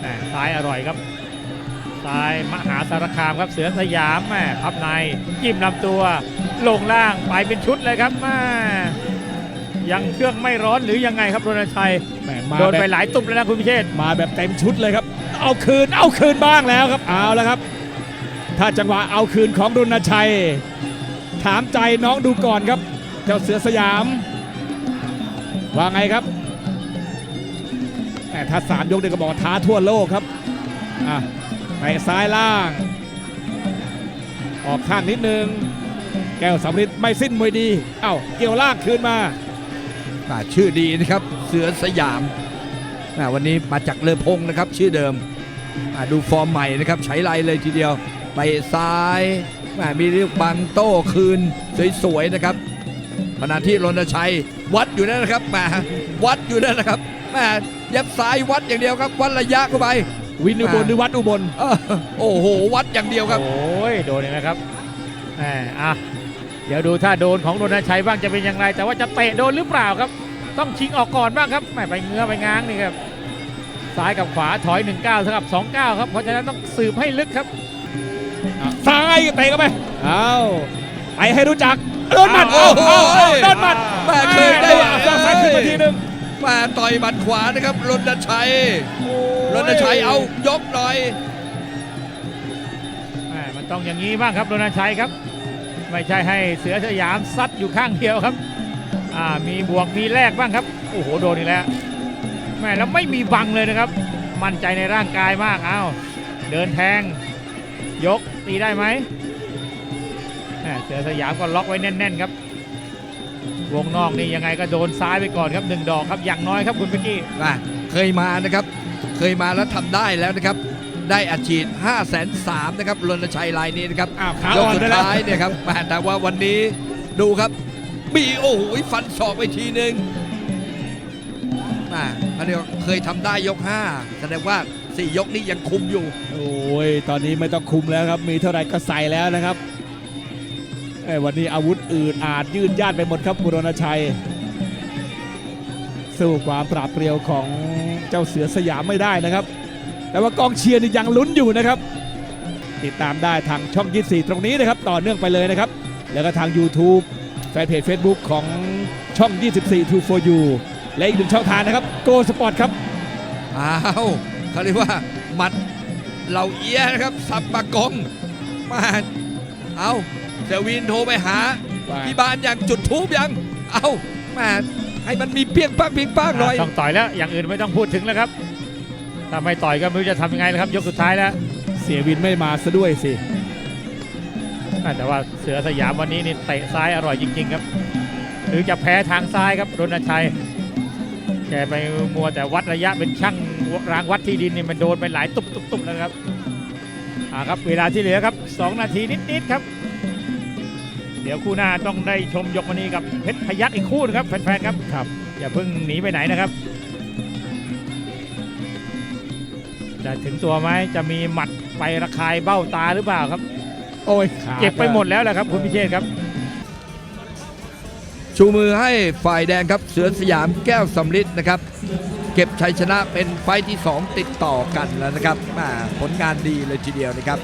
แหม่ซ้ายอร่อยครับ ซ้ายมหาสารคามครับเสือสยามแม่พับในจิ้มลำตัวลงล่างไปเป็นชุดเลยครับแม่ยังเครื่องไม่ร้อนหรือยังไงครับรณชัยแหม่มาโดนแบไปบหลายตุบแล้วนะคุณพิเชษฐ์มาแบบเต็มชุดเลยครับ เอาคืนเอาคืนบ้างแล้วครับเอาแล้วครับ ถ้าจังหวะเอาคืนของรุณชัย ถามใจน้องดูก่อนครับ เจ้าเสือสยาม ว่าไงครับ แต่ถ้าสามยกเดียก็บอกท้าทั่วโลกครับอะไปซ้ายล่าง ออกข้างนิดนึง แก้วสำริดไม่สิ้นมวยดี เอ้าเกี่ยวล่างคืนมาอ่าชื่อดีนะครับ เสือสยามอ่าวันนี้มาจากเลอพงนะครับ ชื่อเดิมอ่าดูฟอร์มใหม่นะครับใช้ไรเลยทีเดียว ไปซ้ายอ่ามีเรียกบังโต้คืนสวยๆนะครับขณะที่รณชัยวัดอยู่นั่นนะครับแหมาวัดอยู่นั่นนะครับแหม ยับซ้ายวัดอย่างเดียวครับวัดระยะเข้าไป วินอุบลหรือวัดอุบลเออโอ้โห วัดอย่างเดียวครับ โอ้ยโดนอีกนะครับแหมอะเดี๋ยวดูถ้าโดนของรณชัยบ้างจะเป็นอย่างไร แต่ว่าจะเตะโดนหรือเปล่าครับ ต้องชิงออกก่อนบ้างครับแหมไปเงื้อไปง้างนี่ครับซ้ายกับขวาถอย1ก้าวเท่ากับ2ก้าวครับ เพราะฉะนั้นต้องสืบให้ลึกครับซ้ายเตะเข้าไปเอาไปให้รู้จักโดนหมัดโอ้เอาโหเอาเอาโดนหมัดแม่เคยได้เอาซ้ายขึ้นมาทีนึง มาต่อยหมัดขวานะครับรณชัยรณชัยเอายกหน่อยแหมมันต้องอย่างนี้บ้างครับรณชัยครับ ไม่ใช่ให้เสือสยามซัดอยู่ข้างเดียวครับอ่ามีบวกมีแลกบ้างครับโอ้โหโดนอีกแล้วแหมแล้วไม่มีบังเลยนะครับ มั่นใจในร่างกายมากเอ้าเดินแทง ยกตีได้ไหมแหม่เสือสยามก็ล็อกไว้แน่น ๆ ครับ วงนอกนี่ยังไงก็โดนซ้ายไปก่อนครับหนึ่งดอกครับอย่างน้อยครับคุณเป๊กกี้อะเคยมานะครับ เคยมาแล้วทำได้แล้วนะครับ ได้อัดฉีด5 0 0 0 0นะครับรณชัยรายนี้นะครับอ้าวขายกอ่อนสุดได้แล้วท้ายเนี่ยครับแหม่แต่ว่าวันนี้ดูครับมีโอ้โหฟันศอกไปทีหนึ่งอ่าเขาเรียกว่าเคยทำได้ยก5แสดงว่า4ยกนี้ยังคุมอยู่ โอ้ยตอนนี้ไม่ต้องคุมแล้วครับ มีเท่าไหร่ก็ใส่แล้วนะครับเอ้ย วันนี้อาวุธอื่นอาจยืดยาดไปหมดครับบุรณชัย สู้ความปราบเปรียวของเจ้าเสือสยามไม่ได้นะครับ แต่ว่ากองเชียร์นี่ยังลุ้นอยู่นะครับ ติดตามได้ทางช่อง 24 ตรงนี้นะครับ ต่อเนื่องไปเลยนะครับ แล้วก็ทาง YouTube แฟนเพจ Facebook ของช่อง 24 True for You และอีกหนึ่งช่องทางนะครับ Go Sport ครับอ้าวเขาเรียกว่าหมัดเหล่าเอียนะครับสับปะกงมาเอา เซวินโทรไปหาที่บ้านอย่างจุดทูบยัง เอาแม่ให้มันมีเพียงปังเพียงปังหน่อยต้องต่อยแล้ว อย่างอื่นไม่ต้องพูดถึงแล้วครับ ถ้าไม่ต่อยก็ไม่รู้จะทำยังไงแล้วครับ ยกสุดท้ายแล้ว เสียวินไม่มาซะด้วยสิแต่ว่าเสือสยามวันนี้นี่เตะซ้ายอร่อยจริง ๆ ครับ หรือจะแพ้ทางซ้ายครับรณชัยแกไปมัวแต่วัดระยะเป็นช่างรางวัดที่ดินนี่มันโดนไปหลายตุบตุบตุบแล้วครับอ่าครับ เวลาที่เหลือครับ 2 นาทีนิดๆครับเดี๋ยวคู่หน้าต้องได้ชมยกวันนี้กับเพชรพยักอีกคู่นะครับแฟนๆครับครับ อย่าเพิ่งหนีไปไหนนะครับ จะถึงตัวไหมจะมีหมัดไประคายเบ้าตาหรือเปล่าครับ โอ้ยขาเก็บไปหมดแล้วแหละครับ คุณพิเชษครับ ชูมือให้ฝ่ายแดงครับเสือสยามแก้วสำลิดนะครับ เก็บชัยชนะเป็นไฟท์ที่ 2 ติดต่อกันแล้วนะครับมาผลงานดีเลยทีเดียวนะครับ